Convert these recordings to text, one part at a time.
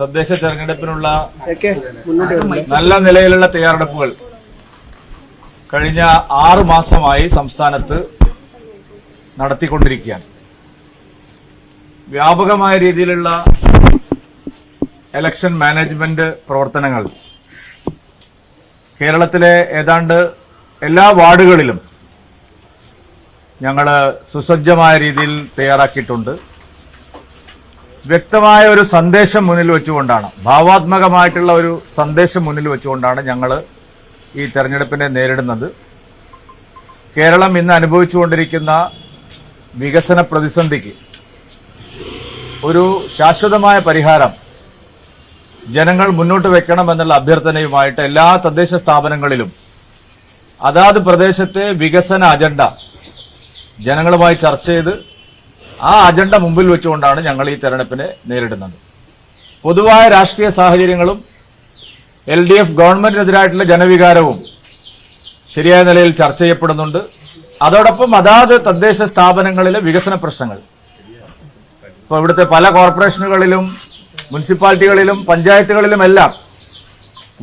തദ്ദേശ തെരഞ്ഞെടുപ്പിനുള്ള നല്ല നിലയിലുള്ള തയ്യാറെടുപ്പുകൾ. കഴിഞ്ഞ ആറു മാസമായി സംസ്ഥാനത്ത് നടത്തിക്കൊണ്ടിരിക്കുകയാണ്. വ്യാപകമായ രീതിയിലുള്ള എലക്ഷൻ മാനേജ്മെന്റ് പ്രവർത്തനങ്ങൾ. കേരളത്തിലെ ഏതാണ്ട് എല്ലാ വാർഡുകളിലും ഞങ്ങൾ സുസജ്ജമായ രീതിയിൽ തയ്യാറാക്കിയിട്ടുണ്ട്. വ്യക്തമായ ഒരു സന്ദേശം മുന്നിൽ വെച്ചുകൊണ്ടാണ് ഭാവാത്മകമായിട്ടുള്ള ഒരു സന്ദേശം മുന്നിൽ വെച്ചുകൊണ്ടാണ് ഞങ്ങൾ ഈ തെരഞ്ഞെടുപ്പിനെ നേരിടുന്നത്. കേരളം ഇന്ന് അനുഭവിച്ചുകൊണ്ടിരിക്കുന്ന വികസന പ്രതിസന്ധിക്ക് ഒരു ശാശ്വതമായ പരിഹാരം ജനങ്ങൾ മുന്നോട്ട് വെക്കണമെന്നുള്ള അഭ്യർത്ഥനയുമായിട്ട് എല്ലാ തദ്ദേശ സ്ഥാപനങ്ങളിലും അതാത് പ്രദേശത്തെ വികസന അജണ്ട ജനങ്ങളുമായി ചർച്ച ചെയ്ത് ആ അജണ്ട മുമ്പിൽ വെച്ചുകൊണ്ടാണ് ഞങ്ങൾ ഈ തെരഞ്ഞെടുപ്പിനെ നേരിടുന്നത്. പൊതുവായ രാഷ്ട്രീയ സാഹചര്യങ്ങളും എൽ ഡി എഫ് ഗവൺമെന്റിനെതിരായിട്ടുള്ള ജനവികാരവും ശരിയായ നിലയിൽ ചർച്ച ചെയ്യപ്പെടുന്നുണ്ട്. അതോടൊപ്പം അതാത് തദ്ദേശ സ്ഥാപനങ്ങളിലെ വികസന പ്രശ്നങ്ങൾ. ഇപ്പോൾ ഇവിടുത്തെ പല കോർപ്പറേഷനുകളിലും മുനിസിപ്പാലിറ്റികളിലും പഞ്ചായത്തുകളിലും എല്ലാം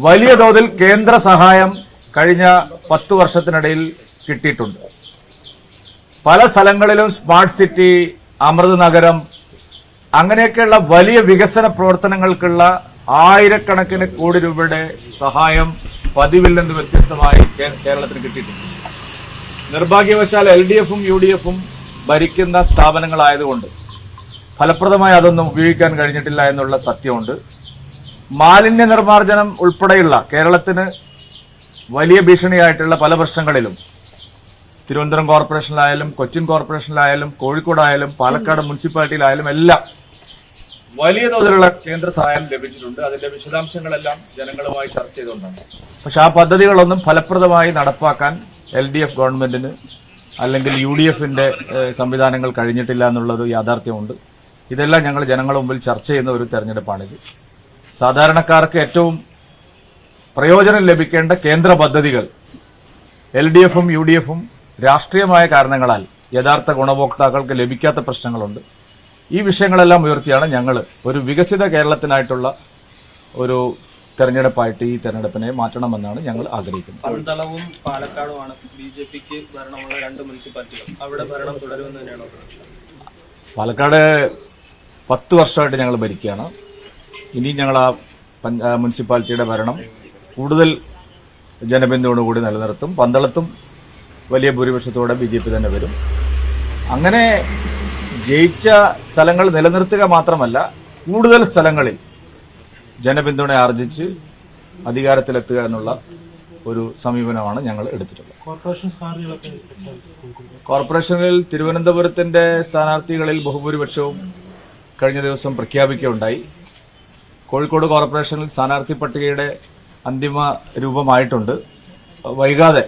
വലിയ തോതിൽ കേന്ദ്ര സഹായം കഴിഞ്ഞ പത്തു വർഷത്തിനിടയിൽ കിട്ടിയിട്ടുണ്ട്. പല സ്ഥലങ്ങളിലും സ്മാർട്ട് സിറ്റി അമൃത് നഗരം അങ്ങനെയൊക്കെയുള്ള വലിയ വികസന പ്രവർത്തനങ്ങൾക്കുള്ള ആയിരക്കണക്കിന് കോടി രൂപയുടെ സഹായം പതിവിൽ നിന്ന് വ്യത്യസ്തമായി കേരളത്തിന് കിട്ടിയിട്ടുണ്ട്. നിർഭാഗ്യവശാൽ എൽ ഡി എഫും യു ഡി എഫും ഭരിക്കുന്ന സ്ഥാപനങ്ങളായതുകൊണ്ട് ഫലപ്രദമായി അതൊന്നും ഉപയോഗിക്കാൻ കഴിഞ്ഞിട്ടില്ല എന്നുള്ള സത്യമുണ്ട്. മാലിന്യ നിർമ്മാർജനം ഉൾപ്പെടെയുള്ള കേരളത്തിന് വലിയ ഭീഷണിയായിട്ടുള്ള പല പ്രശ്നങ്ങളിലും തിരുവനന്തപുരം കോർപ്പറേഷനിലായാലും കൊച്ചിൻ കോർപ്പറേഷനിലായാലും കോഴിക്കോടായാലും പാലക്കാട് മുനിസിപ്പാലിറ്റിയിലായാലും എല്ലാം വലിയ തോതിലുള്ള കേന്ദ്ര സഹായം ലഭിച്ചിട്ടുണ്ട്. അതിന്റെ വിശദാംശങ്ങളെല്ലാം ജനങ്ങളുമായി ചർച്ച ചെയ്തുകൊണ്ടാണ്. പക്ഷെ ആ പദ്ധതികളൊന്നും ഫലപ്രദമായി നടപ്പാക്കാൻ എൽ ഡി എഫ് ഗവൺമെന്റിന് അല്ലെങ്കിൽ യു ഡി എഫിന്റെ സംവിധാനങ്ങൾ കഴിഞ്ഞിട്ടില്ല എന്നുള്ളൊരു യാഥാർത്ഥ്യമുണ്ട്. ഇതെല്ലാം ഞങ്ങൾ ജനങ്ങളുടെ മുമ്പിൽ ചർച്ച ചെയ്യുന്ന ഒരു തെരഞ്ഞെടുപ്പാണിത്. സാധാരണക്കാർക്ക് ഏറ്റവും പ്രയോജനം ലഭിക്കേണ്ട കേന്ദ്ര പദ്ധതികൾ എൽ ഡി എഫും യു ഡി എഫും രാഷ്ട്രീയമായ കാരണങ്ങളാൽ യഥാർത്ഥ ഗുണഭോക്താക്കൾക്ക് ലഭിക്കാത്ത പ്രശ്നങ്ങളുണ്ട്. ഈ വിഷയങ്ങളെല്ലാം ഉയർത്തിയാണ് ഞങ്ങൾ ഒരു വികസിത കേരളത്തിനായിട്ടുള്ള ഒരു തെരഞ്ഞെടുപ്പായിട്ട് ഈ തെരഞ്ഞെടുപ്പിനെ മാറ്റണമെന്നാണ് ഞങ്ങൾ ആഗ്രഹിക്കുന്നത്. പന്തളവും പാലക്കാടുമാണ് ബി ജെ പിക്ക് ഭരണമുള്ള രണ്ട് മുനിസിപ്പാലിറ്റികൾ. അവിടെ ഭരണം തുടരുമെന്ന് തന്നെയാണ് പാലക്കാട് പത്ത് വർഷമായിട്ട് ഞങ്ങൾ ഭരിക്കുകയാണ്. ഇനി ഞങ്ങൾ ആ മുനിസിപ്പാലിറ്റിയുടെ ഭരണം കൂടുതൽ ജനബിന്ദുവോടുകൂടി നിലനിർത്തും. പന്തളത്തും വലിയ ഭൂരിപക്ഷത്തോടെ ബി ജെ പി തന്നെ വരും. അങ്ങനെ ജയിച്ച സ്ഥലങ്ങൾ നിലനിർത്തുക മാത്രമല്ല കൂടുതൽ സ്ഥലങ്ങളിൽ ജനപിന്തുണ ആർജിച്ച് അധികാരത്തിലെത്തുക എന്നുള്ള ഒരു സമീപനമാണ് ഞങ്ങൾ എടുത്തിട്ടുള്ളത്. കോർപ്പറേഷനിൽ തിരുവനന്തപുരത്തിന്റെ സ്ഥാനാർത്ഥികളിൽ ബഹുഭൂരിപക്ഷവും കഴിഞ്ഞ ദിവസം പ്രഖ്യാപിക്കുകയുണ്ടായി. കോഴിക്കോട് കോർപ്പറേഷനിൽ സ്ഥാനാർത്ഥി പട്ടികയുടെ അന്തിമ രൂപമായിട്ടുണ്ട്. വൈകാതെ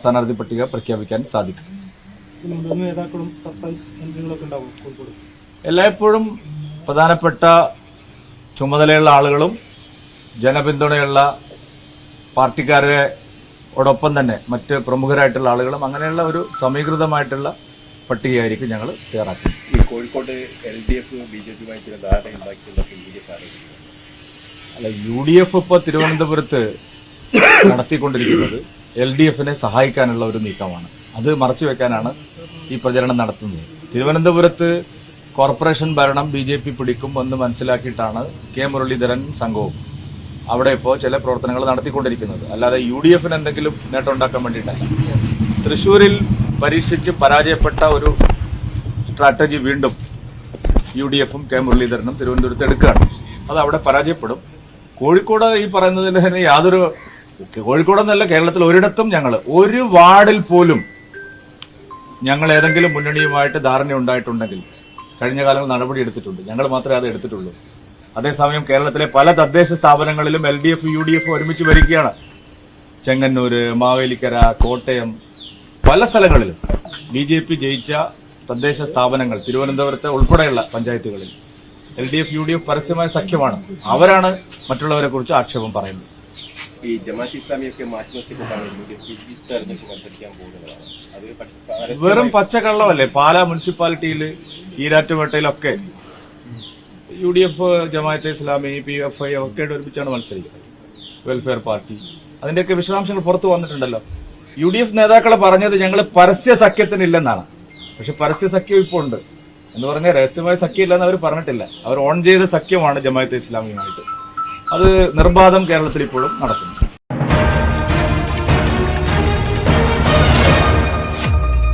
സ്ഥാനാർത്ഥി പട്ടിക പ്രഖ്യാപിക്കാൻ സാധിക്കും. എല്ലായ്പ്പോഴും പ്രധാനപ്പെട്ട ചുമതലയുള്ള ആളുകളും ജനപിന്തുണയുള്ള പാർട്ടിക്കാരോടൊപ്പം തന്നെ മറ്റ് പ്രമുഖരായിട്ടുള്ള ആളുകളും അങ്ങനെയുള്ള ഒരു സമീകൃതമായിട്ടുള്ള പട്ടികയായിരിക്കും ഞങ്ങൾ തയ്യാറാക്കുന്നത്. ഈ Kozhikode L D F B J പിയുമായി ചില ധാരണ ഉണ്ടാക്കിയുള്ള യു ഡി എഫ് അല്ല യു ഡി എഫ് ഇപ്പോൾ തിരുവനന്തപുരത്ത് നടത്തിക്കൊണ്ടിരിക്കുന്നത് എൽ ഡി എഫിനെ സഹായിക്കാനുള്ള ഒരു നീക്കമാണ്. അത് മറച്ചു വെക്കാനാണ് ഈ പ്രചരണം നടത്തുന്നത്. തിരുവനന്തപുരത്ത് കോർപ്പറേഷൻ ഭരണം ബി ജെ പി പിടിക്കും എന്ന് മനസ്സിലാക്കിയിട്ടാണ് കെ മുരളീധരൻ സംഘവും അവിടെ ഇപ്പോൾ ചില പ്രവർത്തനങ്ങൾ നടത്തിക്കൊണ്ടിരിക്കുന്നത്. അല്ലാതെ യു ഡി എഫിന് എന്തെങ്കിലും നേട്ടം ഉണ്ടാക്കാൻ വേണ്ടിയിട്ടല്ല. തൃശൂരിൽ പരീക്ഷിച്ച് പരാജയപ്പെട്ട ഒരു സ്ട്രാറ്റജി വീണ്ടും യു ഡി എഫും കെ മുരളീധരനും തിരുവനന്തപുരത്ത് എടുക്കുകയാണ്. അത് അവിടെ പരാജയപ്പെടും. കോഴിക്കോട് ഈ പറയുന്നതിന് തന്നെ യാതൊരു കോഴിക്കോടെന്നല്ല കേരളത്തിൽ ഒരിടത്തും ഞങ്ങൾ ഒരു വാർഡിൽ പോലും ഞങ്ങൾ ഏതെങ്കിലും മുന്നണിയുമായിട്ട് ധാരണ ഉണ്ടായിട്ടുണ്ടെങ്കിൽ കഴിഞ്ഞ കാലങ്ങൾ നടപടി എടുത്തിട്ടുണ്ട്. ഞങ്ങൾ മാത്രമേ അത് എടുത്തിട്ടുള്ളൂ. അതേസമയം കേരളത്തിലെ പല തദ്ദേശ സ്ഥാപനങ്ങളിലും L D F U D F ഒരുമിച്ച് വരികയാണ് ചെങ്ങന്നൂര് മാവേലിക്കര കോട്ടയം പല സ്ഥലങ്ങളിലും ബി ജെ പി ജയിച്ച തദ്ദേശ സ്ഥാപനങ്ങൾ തിരുവനന്തപുരത്തെ ഉൾപ്പെടെയുള്ള പഞ്ചായത്തുകളിൽ L D F U D F പരസ്യമായ സഖ്യമാണ്. അവരാണ് മറ്റുള്ളവരെ കുറിച്ച് ആക്ഷേപം പറയുന്നത്. ഈ ജമാഅത്ത് ഇസ്ലാമിയൊക്കെ മാറ്റി അത് വെറും പച്ചക്കള്ളമല്ലേ? പാലാ മുനിസിപ്പാലിറ്റിയിൽ ഈരാറ്റുപേട്ടയിലൊക്കെ. U D F Jamaat-e Islami P F I ഒക്കെ ഒരുമിച്ചാണ് മത്സരിക്കുന്നത്. Welfare party. അതിന്റെയൊക്കെ വിശദാംശങ്ങൾ പുറത്തു വന്നിട്ടുണ്ടല്ലോ. യു ഡി എഫ് നേതാക്കളെ പറഞ്ഞത് ഞങ്ങൾ പരസ്യ സഖ്യത്തിനില്ലെന്നാണ്. പക്ഷെ പരസ്യ സഖ്യം ഇപ്പോൾ ഉണ്ട്. എന്ന് പറഞ്ഞാൽ രഹസ്യമായ സഖ്യമില്ലെന്ന് അവർ പറഞ്ഞിട്ടില്ല. അവർ ഓൺ ചെയ്ത സഖ്യമാണ് ജമാഅത്തെ ഇസ്ലാമിയുമായിട്ട്. അത് നിർബാധം കേരളത്തിൽ ഇപ്പോഴും നടക്കുന്നു.